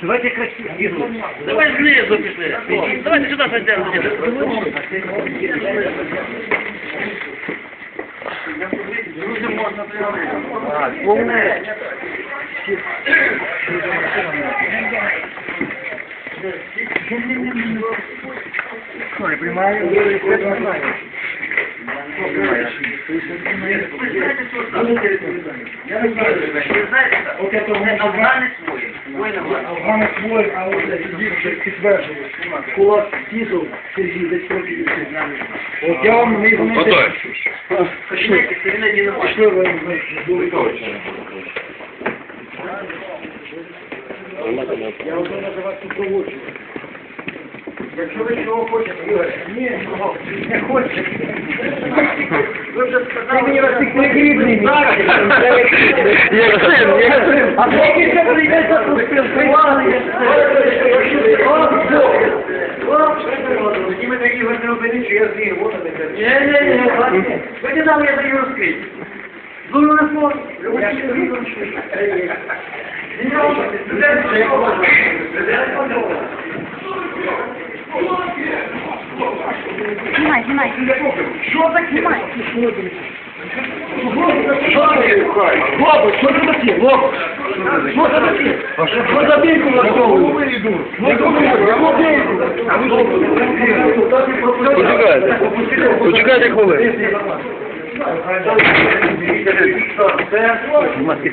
Давайте красиво. Давай знизу пішли. Давайте сюди садимо. Ой, приймаю, Я приймаю. Я не знаю, Ви знаєте, от не афганець воїн. Воїн афганець. Свой, а от вже підтверджую. Кулак тісов, Сергій, десь років і все. От я вам не не Готові. Кабінеті, в кабінеті немає. Пішли ви, значить, були точно. Я буду називати супроводження. Якщо ви чого хочете, Ігор, ні, не хочете. Ви вже сказали, мені вас не потрібний. Як син, як син. А поки ще прийдеться поспілкуватися. Тоді мене Ігор не оберіть, що я з ним, вот не Ні, ні, ні, ви не дали, я даю розкрити. Не можу. Знімай, знімай. Що ви знімай? Хлопець, що це таке? Хлопець, що це таке? Що за бійку влаштовуєте? Ну, Почекайте. Що це? Маски.